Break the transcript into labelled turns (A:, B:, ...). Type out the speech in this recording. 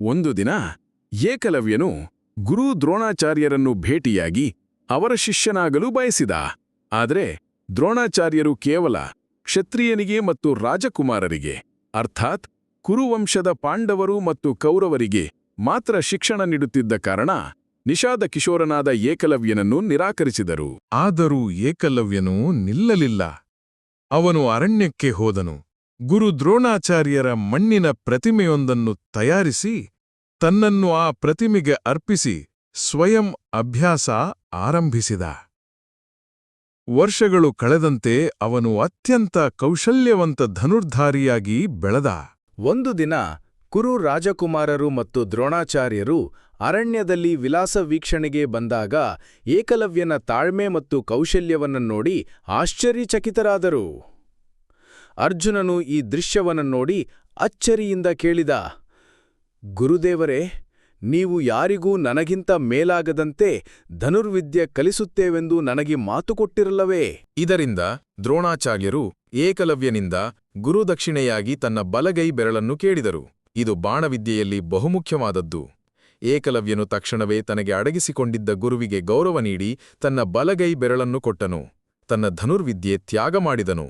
A: ಒಂದು ದಿನ ಏಕಲವ್ಯನು ಗುರು ದ್ರೋಣಾಚಾರ್ಯರನ್ನು ಭೇಟಿಯಾಗಿ ಅವರ ಶಿಷ್ಯನಾಗಲು ಬಯಸಿದ. ಆದರೆ ದ್ರೋಣಾಚಾರ್ಯರು ಕೇವಲ ಕ್ಷತ್ರಿಯನಿಗೆ ಮತ್ತು ರಾಜಕುಮಾರರಿಗೆ, ಅರ್ಥಾತ್ ಕುರುವಂಶದ ಪಾಂಡವರು ಮತ್ತು ಕೌರವರಿಗೆ ಮಾತ್ರ ಶಿಕ್ಷಣ ನೀಡುತ್ತಿದ್ದ ಕಾರಣ ನಿಷಾದ ಕಿಶೋರನಾದ ಏಕಲವ್ಯನನ್ನು ನಿರಾಕರಿಸಿದರು.
B: ಆದರೂ ಏಕಲವ್ಯನು ನಿಲ್ಲಲಿಲ್ಲ. ಅವನು ಅರಣ್ಯಕ್ಕೆ ಹೋದನು. ಗುರು ದ್ರೋಣಾಚಾರ್ಯರ ಮಣ್ಣಿನ ಪ್ರತಿಮೆಯೊಂದನ್ನು ತಯಾರಿಸಿ ತನ್ನನ್ನು ಆ ಪ್ರತಿಮೆಗೆ ಅರ್ಪಿಸಿ ಸ್ವಯಂ ಅಭ್ಯಾಸ ಆರಂಭಿಸಿದ. ವರ್ಷಗಳು ಕಳೆದಂತೆ ಅವನು ಅತ್ಯಂತ ಕೌಶಲ್ಯವಂತ ಧನುರ್ಧಾರಿಯಾಗಿ ಬೆಳೆದ.
C: ಒಂದು ದಿನ ಕುರು ರಾಜಕುಮಾರರು ಮತ್ತು ದ್ರೋಣಾಚಾರ್ಯರು ಅರಣ್ಯದಲ್ಲಿ ವಿಲಾಸ ವೀಕ್ಷಣೆಗೆ ಬಂದಾಗ ಏಕಲವ್ಯನ ತಾಳ್ಮೆ ಮತ್ತು ಕೌಶಲ್ಯವನ್ನು ನೋಡಿ ಆಶ್ಚರ್ಯಚಕಿತರಾದರು. ಅರ್ಜುನನು ಈ ದೃಶ್ಯವನ್ನು ನೋಡಿ ಅಚ್ಚರಿಯಿಂದ ಕೇಳಿದ, ಗುರುದೇವರೇ, ನೀವು ಯಾರಿಗೂ ನನಗಿಂತ ಮೇಲಾಗದಂತೆ ಧನುರ್ವಿದ್ಯೆ ಕಲಿಸುತ್ತೇವೆಂದು ನನಗೆ ಮಾತು ಕೊಟ್ಟಿರಲ್ಲವೇ?
D: ಇದರಿಂದ ದ್ರೋಣಾಚಾರ್ಯರು ಏಕಲವ್ಯನಿಂದ ಗುರುದಕ್ಷಿಣೆಯಾಗಿ ತನ್ನ ಬಲಗೈ ಬೆರಳನ್ನು ಕೇಳಿದರು. ಇದು ಬಾಣವಿದ್ಯೆಯಲ್ಲಿ ಬಹುಮುಖ್ಯವಾದದ್ದು. ಏಕಲವ್ಯನು ತಕ್ಷಣವೇ ತನಗೆ ಅಡಗಿಸಿಕೊಂಡಿದ್ದ ಗುರುವಿಗೆ ಗೌರವ ನೀಡಿ ತನ್ನ ಬಲಗೈ ಬೆರಳನ್ನು ಕೊಟ್ಟನು. ತನ್ನ ಧನುರ್ವಿದ್ಯೆ ತ್ಯಾಗ ಮಾಡಿದನು.